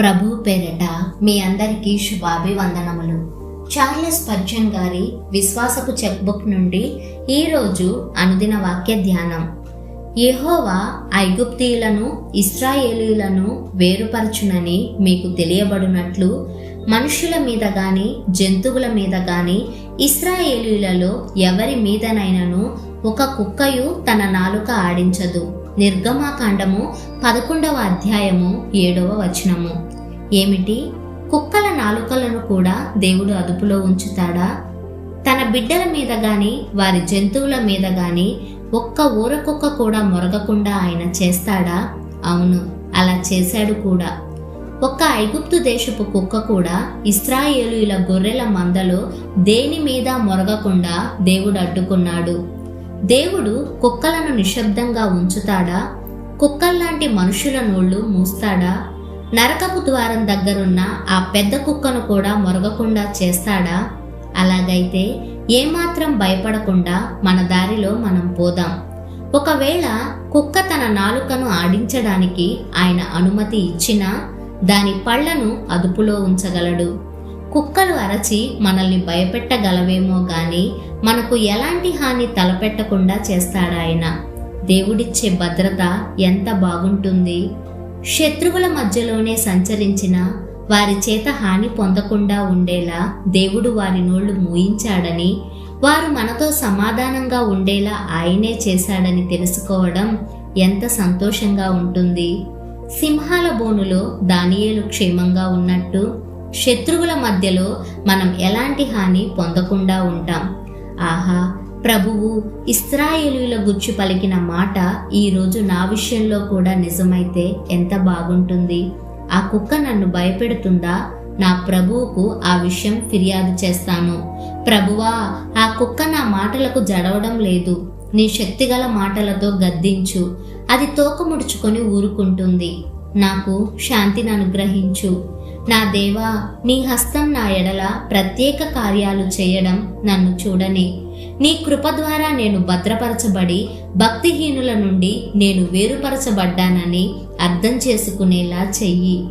ప్రభు పేరట మీ అందరికీ శుభాభివందనములు. చార్లెస్ పర్జన్ గారి విశ్వాసపు చెక్బుక్ నుండి ఈరోజు అనుదిన వాక్య ధ్యానం. యహోవా ఐగుప్తీయులను ఇస్రాయేలీలను వేరుపరచునని మీకు తెలియబడినట్లు మనుషుల మీద గాని జంతువుల మీద గాని ఇస్రాయేలీలలో ఎవరి మీదనైనను ఒక కుక్కయు తన నాలుక ఆడించదు. నిర్గమాకాండము పదకొండవ అధ్యాయము ఏడవ వచనము. ఏమిటి? కుక్కల నాలుకలను కూడా దేవుడు అదుపులో ఉంచుతాడా? తన బిడ్డల మీద గాని వారి జంతువుల మీద గాని ఒక్క ఊర కుక్క కూడా మొరగకుండా ఆయన చేస్తాడా? అవును అలా చేశాడు కూడా. ఒక్క ఐగుప్తు దేశపు కుక్క కూడా ఇస్రాయేలుల గొర్రెల మందలో దేని మీద మొరగకుండా దేవుడు అడ్డుకున్నాడు? దేవుడు కుక్కలను నిశ్శబ్దంగా ఉంచుతాడా? కుక్కల్లాంటి మనుషుల నోళ్ళు మూస్తాడా? నరకపు ద్వారం దగ్గరున్న ఆ పెద్ద కుక్కను కూడా మొరగకుండా చేస్తాడా? అలాగైతే ఏమాత్రం భయపడకుండా మన దారిలో మనం పోదాం. ఒకవేళ కుక్క తన నాలుకను ఆడించడానికి ఆయన అనుమతి ఇచ్చినా దాని పళ్ళను అదుపులో ఉంచగలడు. కుక్కలు అరచి మనల్ని భయపెట్టగలవేమో గాని మనకు ఎలాంటి హాని తలపెట్టకుండా చేస్తాడాయన దేవుడిచ్చే భద్రత ఎంత బాగుంటుంది? శత్రువుల మధ్యలోనే సంచరించిన వారి చేత హాని పొందకుండా ఉండేలా దేవుడు వారి నోళ్ళు మూయించాడని వారు మనతో సమాధానంగా ఉండేలా ఆయనే చేశాడని తెలుసుకోవడం ఎంత సంతోషంగా ఉంటుంది. సింహాల బోనులో దానియేలు క్షేమంగా ఉన్నట్టు శత్రువుల మధ్యలో మనం ఎలాంటి హాని పొందకుండా ఉంటాం. ఆహా ప్రభువు ఇస్రాయేలుల గుచ్చి పలికిన మాట ఈరోజు నా విషయంలో కూడా నిజమైతే ఎంత బాగుంటుంది? ఆ కుక్క నన్ను భయపెడుతుందా? నా ప్రభువుకు ఆ విషయం ఫిర్యాదు చేస్తాను. ప్రభువా ఆ కుక్క నా మాటలకు జడవడం లేదు. నీ శక్తిగల మాటలతో గద్దించు. అది తోకముడుచుకొని ఊరుకుంటుంది. నాకు శాంతిని అనుగ్రహించు. నా దేవా నీ హస్తం నా ఎడల ప్రత్యేక కార్యాలు చేయడం నన్ను చూడని. నీ కృప ద్వారా నేను భద్రపరచబడి భక్తిహీనుల నుండి నేను వేరుపరచబడ్డానని అర్థం చేసుకునేలా చెయ్యి.